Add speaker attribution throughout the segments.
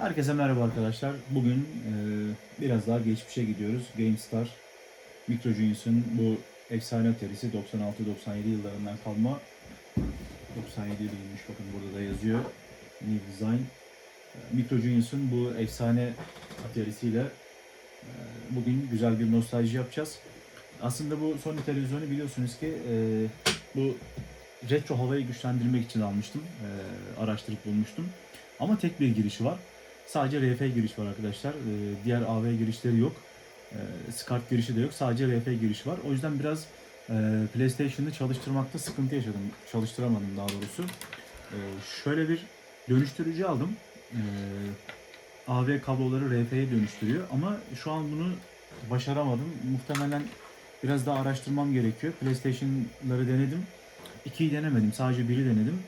Speaker 1: Herkese merhaba arkadaşlar. Bugün e, biraz daha geçmişe gidiyoruz. GameStar Micro Genius'un bu efsane aterisi 96-97 yıllarından kalma 97 yılıymış bakın burada da yazıyor. New Design. E, Micro Genius'un bu efsane aterisiyle e, bugün güzel bir nostalji yapacağız. Aslında bu Sony televizyonu biliyorsunuz ki e, bu retro havayı güçlendirmek için almıştım. E, araştırıp bulmuştum. Ama tek bir girişi var. Sadece RF giriş var arkadaşlar. Ee, diğer AV girişleri yok. Ee, SCART girişi de yok. Sadece RF girişi var. O yüzden biraz e, PlayStation'ı çalıştırmakta sıkıntı yaşadım. Çalıştıramadım daha doğrusu. Ee, şöyle bir dönüştürücü aldım. Ee, AV kabloları RF'ye dönüştürüyor ama şu an bunu başaramadım. Muhtemelen biraz daha araştırmam gerekiyor. PlayStation'ları denedim. İkiyi denemedim. Sadece biri denedim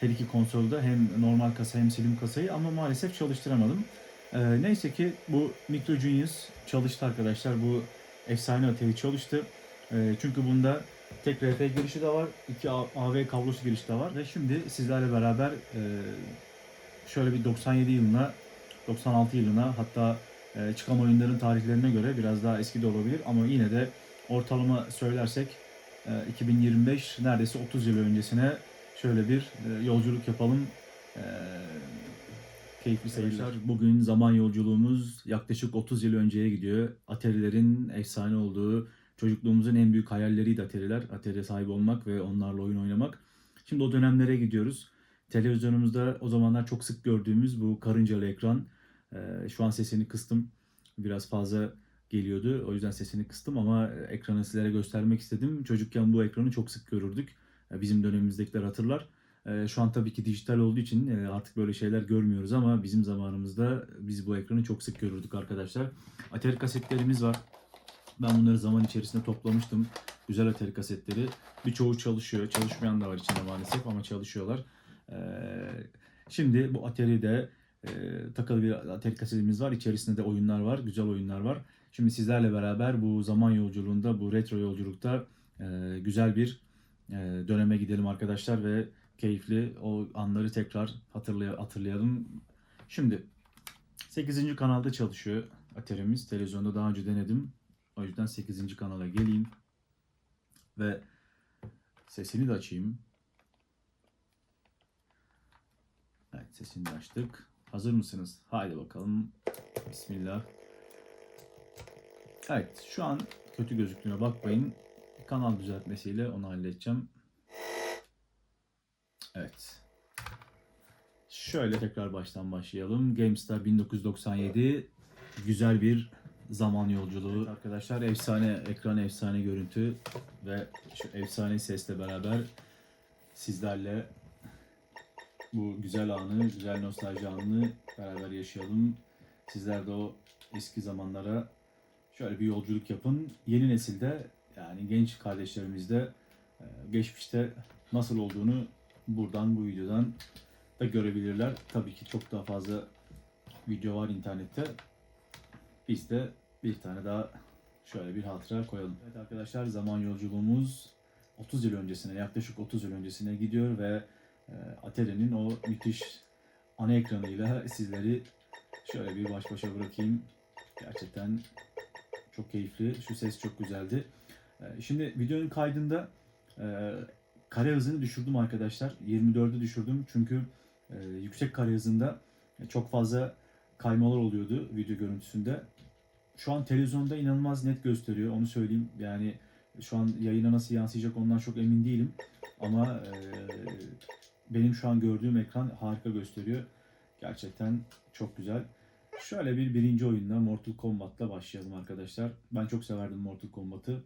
Speaker 1: her iki konsolda hem normal kasa hem slim kasayı ama maalesef çalıştıramadım. Ee, neyse ki bu Micro Genius çalıştı arkadaşlar. Bu efsane atari çalıştı. Ee, çünkü bunda tek RF girişi de var, iki AV kablosu girişi de var. Ve şimdi sizlerle beraber e, şöyle bir 97 yılına, 96 yılına hatta e, çıkan oyunların tarihlerine göre biraz daha eski de olabilir ama yine de ortalama söylersek e, 2025 neredeyse 30 yıl öncesine şöyle bir e, yolculuk yapalım. E, keyifli seyirler. Bugün zaman yolculuğumuz yaklaşık 30 yıl önceye gidiyor. Atari'lerin efsane olduğu, çocukluğumuzun en büyük hayalleriydi Atari'ler. Atari'ye sahip olmak ve onlarla oyun oynamak. Şimdi o dönemlere gidiyoruz. Televizyonumuzda o zamanlar çok sık gördüğümüz bu karıncalı ekran. E, şu an sesini kıstım. Biraz fazla geliyordu. O yüzden sesini kıstım ama ekranı sizlere göstermek istedim. Çocukken bu ekranı çok sık görürdük. Bizim dönemimizdekiler hatırlar. E, Şu an tabii ki dijital olduğu için e, artık böyle şeyler görmüyoruz ama bizim zamanımızda biz bu ekranı çok sık görürdük arkadaşlar. Atari kasetlerimiz var. Ben bunları zaman içerisinde toplamıştım. Güzel Atari kasetleri. Birçoğu çalışıyor. Çalışmayan da var içinde maalesef ama çalışıyorlar. E, Şimdi bu Atari'de e, takılı bir Atari kasetimiz var. İçerisinde de oyunlar var. Güzel oyunlar var. Şimdi sizlerle beraber bu zaman yolculuğunda, bu retro yolculukta e, güzel bir döneme gidelim arkadaşlar ve keyifli o anları tekrar hatırlay hatırlayalım. Şimdi 8. kanalda çalışıyor Atari'miz. Televizyonda daha önce denedim. O yüzden 8. kanala geleyim ve sesini de açayım. Evet sesini de açtık. Hazır mısınız? Haydi bakalım. Bismillah. Evet şu an kötü gözüktüğüne bakmayın. Kanal düzeltmesiyle onu halledeceğim. Evet. Şöyle tekrar baştan başlayalım. GameStar 1997 güzel bir zaman yolculuğu. Evet arkadaşlar efsane ekran, efsane görüntü ve şu efsane sesle beraber sizlerle bu güzel anı, güzel nostalji anını beraber yaşayalım. Sizler de o eski zamanlara şöyle bir yolculuk yapın. Yeni nesilde yani genç kardeşlerimiz de e, geçmişte nasıl olduğunu buradan bu videodan da görebilirler. Tabii ki çok daha fazla video var internette. Biz de bir tane daha şöyle bir hatıra koyalım. Evet arkadaşlar zaman yolculuğumuz 30 yıl öncesine yaklaşık 30 yıl öncesine gidiyor ve e, Atari'nin o müthiş ana ekranıyla sizleri şöyle bir baş başa bırakayım. Gerçekten çok keyifli. Şu ses çok güzeldi. Ee, Şimdi videonun kaydında e, kare hızını düşürdüm arkadaşlar. 24'e düşürdüm çünkü e, yüksek kare hızında çok fazla kaymalar oluyordu video görüntüsünde. Şu an televizyonda inanılmaz net gösteriyor onu söyleyeyim. Yani şu an yayına nasıl yansıyacak ondan çok emin değilim. Ama e, benim şu an gördüğüm ekran harika gösteriyor. Gerçekten çok güzel. Şöyle bir birinci oyunla Mortal Kombat'la başlayalım arkadaşlar. Ben çok severdim Mortal Kombat'ı.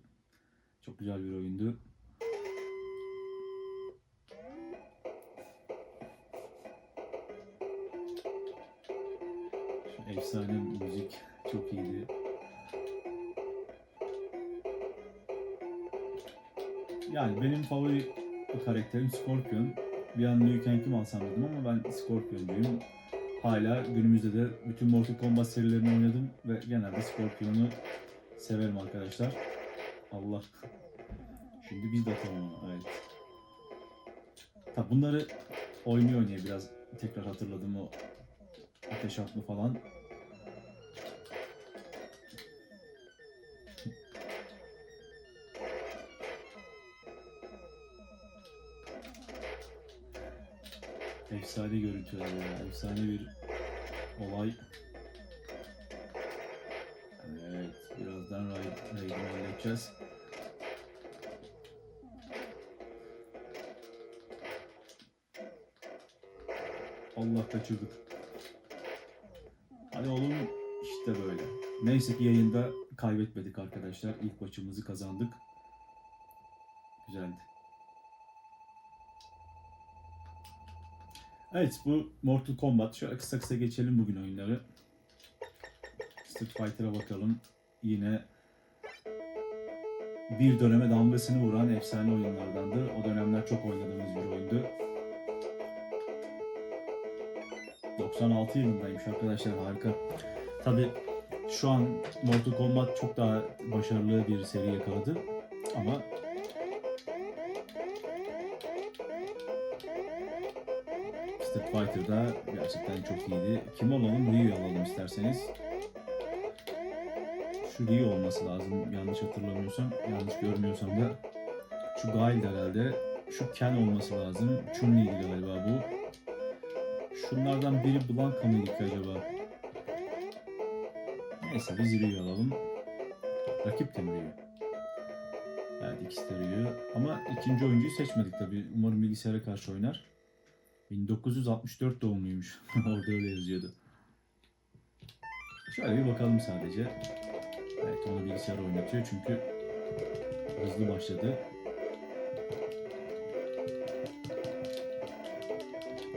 Speaker 1: Çok güzel bir oyundu. Şu efsane müzik çok iyiydi. Yani benim favori karakterim Scorpion. Bir an Liu Kang'i alsam dedim ama ben Scorpion'cuyum. Hala günümüzde de bütün Mortal Kombat serilerini oynadım ve genelde Scorpion'u severim arkadaşlar. Allah. Şimdi biz de tamam. Evet. Tabi bunları oynuyor oynaya biraz tekrar hatırladım o ateş atma falan. Efsane görüntüler ya. Efsane bir olay. Halledeceğiz. Allah kaçırdık. Hadi oğlum işte böyle. Neyse ki yayında kaybetmedik arkadaşlar. İlk maçımızı kazandık. Güzeldi. Evet bu Mortal Kombat. Şöyle kısa kısa geçelim bugün oyunları. Street Fighter'a bakalım. Yine bir döneme damgasını vuran efsane oyunlardandı. O dönemler çok oynadığımız bir oyundu. 96 yılındaymış arkadaşlar harika. Tabi şu an Mortal Kombat çok daha başarılı bir seri yakaladı ama Street Fighter'da gerçekten çok iyiydi. Kim olalım? Ryu alalım isterseniz. Şu Ryu olması lazım yanlış hatırlamıyorsam. Yanlış görmüyorsam da. Şu Gail herhalde. Şu Ken olması lazım. Chun-Li'ydi galiba bu. Şunlardan biri Blanka mıydı ki acaba? Neyse biz Ryu alalım. Rakip de mi Ryu? Evet ikisi de Ryu. Ama ikinci oyuncuyu seçmedik tabi. Umarım bilgisayara karşı oynar. 1964 doğumluymuş. Orada öyle yazıyordu. Şöyle bir bakalım sadece. Evet onu bilgisayar oynatıyor çünkü hızlı başladı.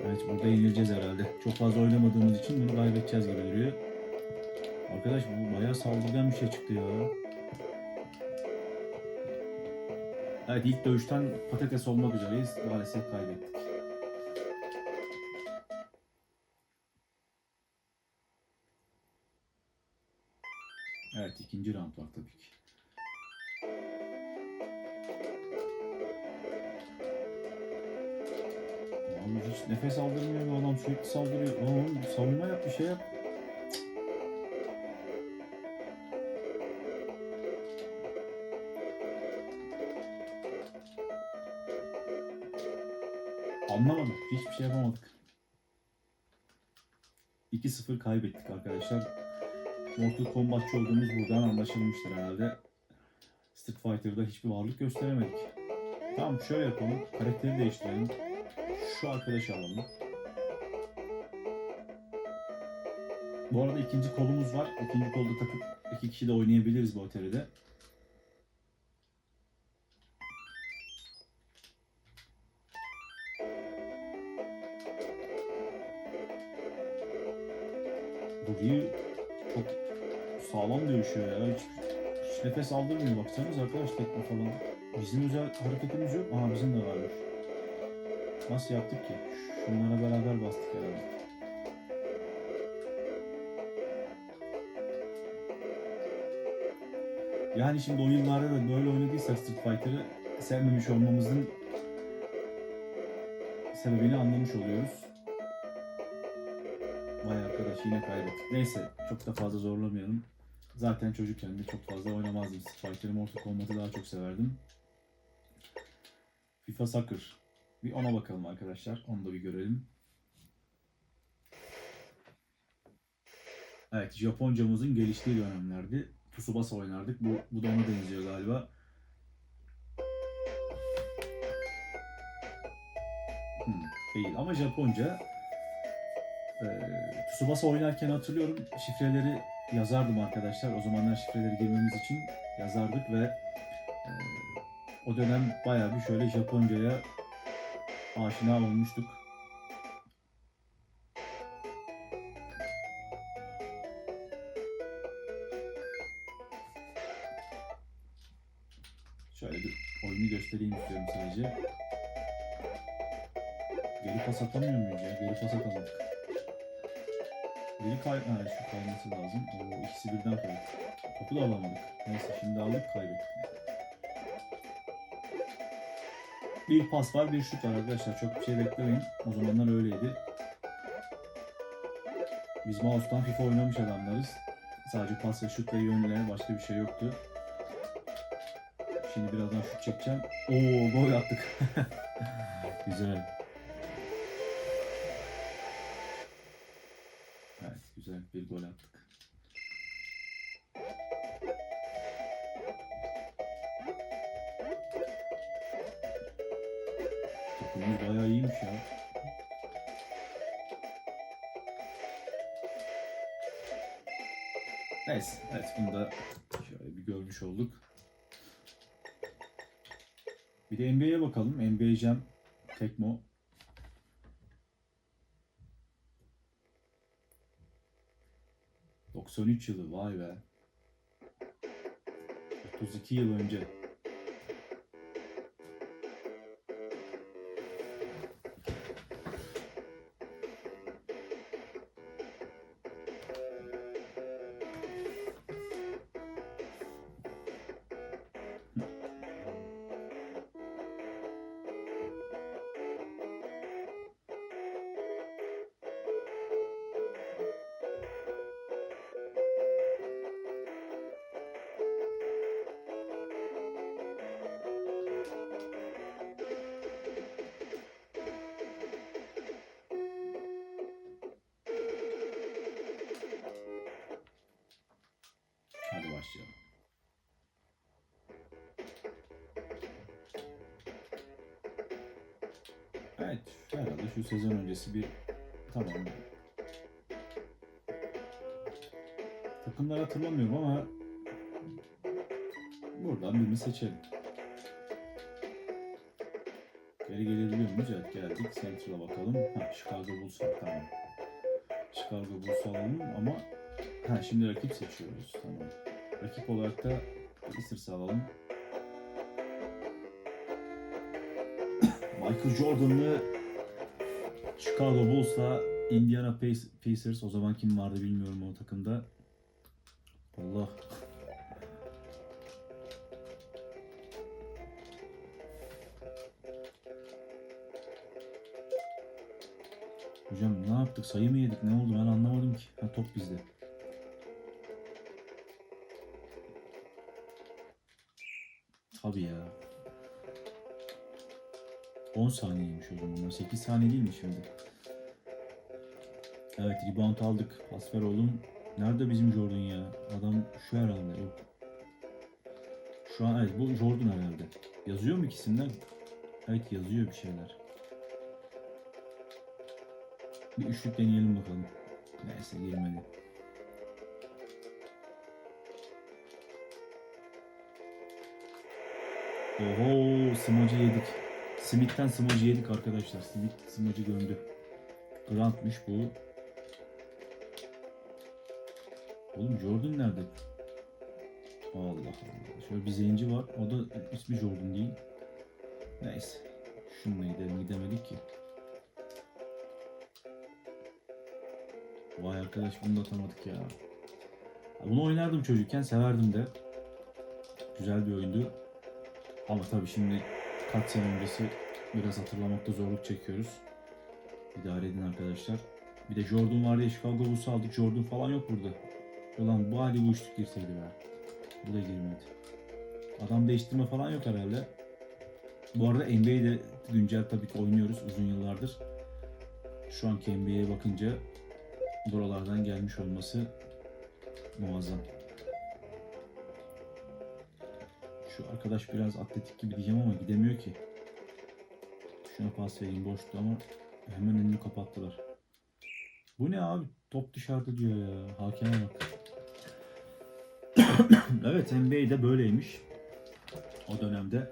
Speaker 1: Evet burada yenileceğiz herhalde. Çok fazla oynamadığımız için bunu kaybedeceğiz gibi duruyor. Arkadaş bu bayağı saldırgan bir şey çıktı ya. Evet ilk dövüşten patates olmak üzereyiz. Maalesef kaybettik. Evet ikinci round var tabii ki. Abi hiç nefes aldırmıyor bu adam sürekli saldırıyor. Lan oğlum savunma yap bir şey yap. Anlamadım. Hiçbir şey yapamadık. 2-0 kaybettik arkadaşlar. Mortal Kombatçı olduğumuz buradan anlaşılmıştır herhalde. Street Fighter'da hiçbir varlık gösteremedik. Tamam şöyle yapalım. Karakteri değiştirelim. Şu arkadaşı alalım. Bu arada ikinci kolumuz var. İkinci kolda takıp iki kişi de oynayabiliriz bu otelde. Bu sağlam dövüşüyor ya. Hiç, hiç nefes aldırmıyor. Baksanız arkadaş tekme falan. Bizim özel hareketimiz yok. Aha bizim de varmış. Nasıl yaptık ki? Şunlara beraber bastık herhalde. Yani şimdi o yıllarda da böyle oynadıysak Street Fighter'ı sevmemiş olmamızın sebebini anlamış oluyoruz. Vay arkadaş yine kaybettik. Neyse çok da fazla zorlamayalım. Zaten çocukken de çok fazla oynamazdım Street Fighter'ı. Mortal Kombat'ı daha çok severdim. FIFA Soccer. Bir ona bakalım arkadaşlar. Onu da bir görelim. Evet, Japoncamızın geliştiği dönemlerdi. Tsubasa oynardık. Bu, bu da ona benziyor galiba. Hmm, değil ama Japonca. Ee, Tsubasa oynarken hatırlıyorum şifreleri yazardım arkadaşlar. O zamanlar şifreleri girmemiz için yazardık ve e, o dönem bayağı bir şöyle Japonca'ya aşina olmuştuk. Şöyle bir oyunu göstereyim istiyorum sadece. Geri pas atamıyor muyuz ya? Geri pas atamadık. Geri kay... Ha, şu kayması lazım. Oo, ikisi birden kaydı. Topu da alamadık. Neyse şimdi aldık kaybettik. Bir pas var, bir şut var arkadaşlar. Çok bir şey beklemeyin. O zamanlar öyleydi. Biz mouse'dan FIFA oynamış adamlarız. Sadece pas ve şut ve yönlere başka bir şey yoktu. Şimdi birazdan şut çekeceğim. Oo gol attık. güzel. Neyse, evet bunu da şöyle bir görmüş olduk. Bir de NBA'ye bakalım. NBA Jam Tekmo. ...93 yılı vay be. 32 yıl önce. Evet, herhalde şu sezon öncesi bir tamam. Takımları hatırlamıyorum ama buradan birini seçelim. Geri gelebiliyor muyuz? Evet geldik. Central'a bakalım. Ha, Chicago Bulls tamam. Chicago Bulls alalım ama ha, şimdi rakip seçiyoruz. Tamam. Rakip olarak da Pacers'ı alalım. Michael Jordan'lı Chicago Bulls'la Indiana Pac- Pacers. O zaman kim vardı bilmiyorum o takımda. Allah. Hocam ne yaptık? Sayı mı yedik? Ne oldu? Ben anlamadım ki. Ha top bizde. Tabii ya. 10 saniyeymiş o zaman. 8 saniye değil mi şimdi? Evet rebound aldık. Pas ver oğlum. Nerede bizim Jordan ya? Adam şu herhalde. Yok. Şu an evet bu Jordan herhalde. Yazıyor mu ikisinden? Evet yazıyor bir şeyler. Bir üçlük deneyelim bakalım. Neyse girmedi. Oho smacı yedik. Smith'ten smacı yedik arkadaşlar. Smith smacı gömdü. Grant'mış bu. Oğlum Jordan nerede? Allah Allah. Şöyle bir zenci var. O da ismi Jordan değil. Neyse. Şununla gidelim. Gidemedik ki. Vay arkadaş bunu da atamadık ya. Bunu oynardım çocukken. Severdim de. Güzel bir oyundu. Ama tabii şimdi kaç sene öncesi biraz hatırlamakta zorluk çekiyoruz. İdare edin arkadaşlar. Bir de Jordan var ya Chicago Bulls'u aldık. Jordan falan yok burada. Ulan bu hali bu üçlük girseydi be. Bu da girmedi. Adam değiştirme falan yok herhalde. Bu arada NBA'de güncel tabii ki oynuyoruz uzun yıllardır. Şu anki NBA'ye bakınca buralardan gelmiş olması muazzam. Şu arkadaş biraz atletik gibi diyeceğim ama gidemiyor ki. Şuna pas vereyim boştu ama hemen önünü kapattılar. Bu ne abi? Top dışarıda diyor ya. Hakeme bak. evet NBA'de böyleymiş. O dönemde.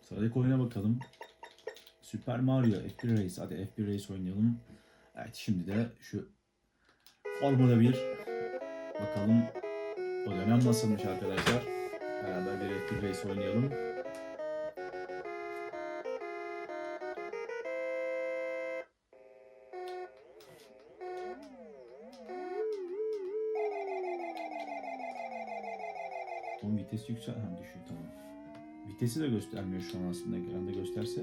Speaker 1: Sıradaki oyuna bakalım. Super Mario F1 Race. Hadi F1 Race oynayalım. Evet şimdi de şu Formula 1 bakalım o dönem nasılmış arkadaşlar. Beraber bir F1 Race oynayalım. Onun vitesi yüksel, ha düşüyor tamam. Vitesi de göstermiyor şu an aslında ekranda gösterse.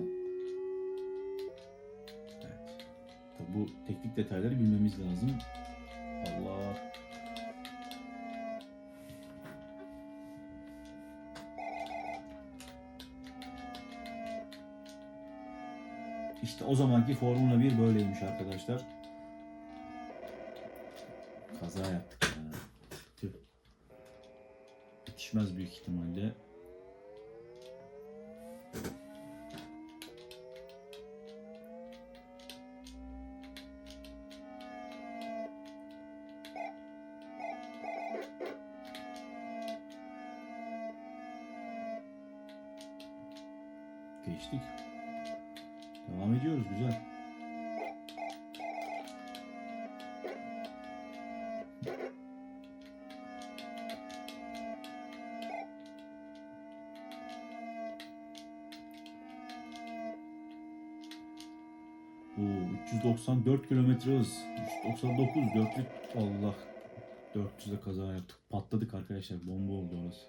Speaker 1: Evet. Tabii bu teknik detayları bilmemiz lazım. İşte o zamanki Formula 1 böyleymiş arkadaşlar. Kaza yaptık ya. Tüh. Büyük ihtimalle. Geçtik. Devam ediyoruz güzel. Oo, 394 kilometre hız. 399 dörtlük. Allah. 400'e kaza yaptık. Patladık arkadaşlar. Bomba oldu orası.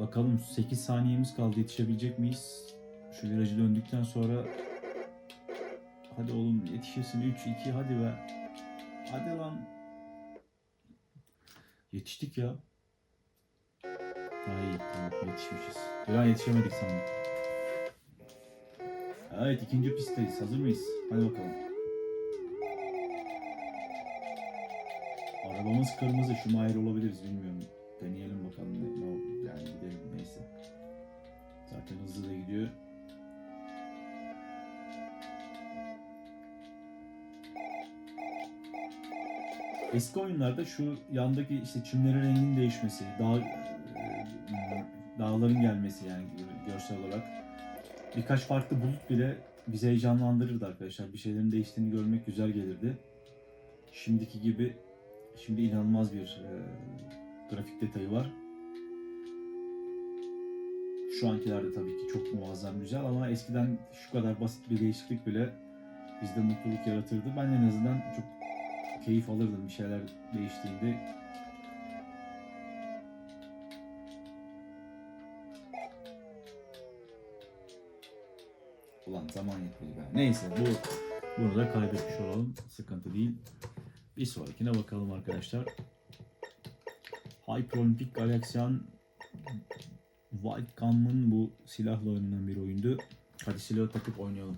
Speaker 1: Bakalım 8 saniyemiz kaldı. Yetişebilecek miyiz? Şu virajı döndükten sonra Hadi oğlum yetişirsin 3 2 hadi be. Hadi lan. Yetiştik ya. Ha iyi tamam yetişmişiz. Bir an yetişemedik sandım. Evet ikinci pistteyiz. Hazır mıyız? Hadi bakalım. Arabamız kırmızı. Schumacher olabiliriz bilmiyorum. Deneyelim bakalım ne, ne olur. Eski oyunlarda şu yandaki işte çimlerin renginin değişmesi, dağ, e, dağların gelmesi yani görsel olarak birkaç farklı bulut bile bizi heyecanlandırırdı arkadaşlar. Bir şeylerin değiştiğini görmek güzel gelirdi. Şimdiki gibi şimdi inanılmaz bir e, grafik detayı var. Şu ankilerde tabii ki çok muazzam güzel ama eskiden şu kadar basit bir değişiklik bile bizde mutluluk yaratırdı. Ben en azından çok keyif alırdım bir şeyler değiştiğinde. Ulan zaman yetmedi be. Neyse bu bunu da kaybetmiş olalım. Sıkıntı değil. Bir sonrakine bakalım arkadaşlar. Hyper Olympic Galaxian Gunman bu silahla oynanan bir oyundu. Hadi silahı takıp oynayalım.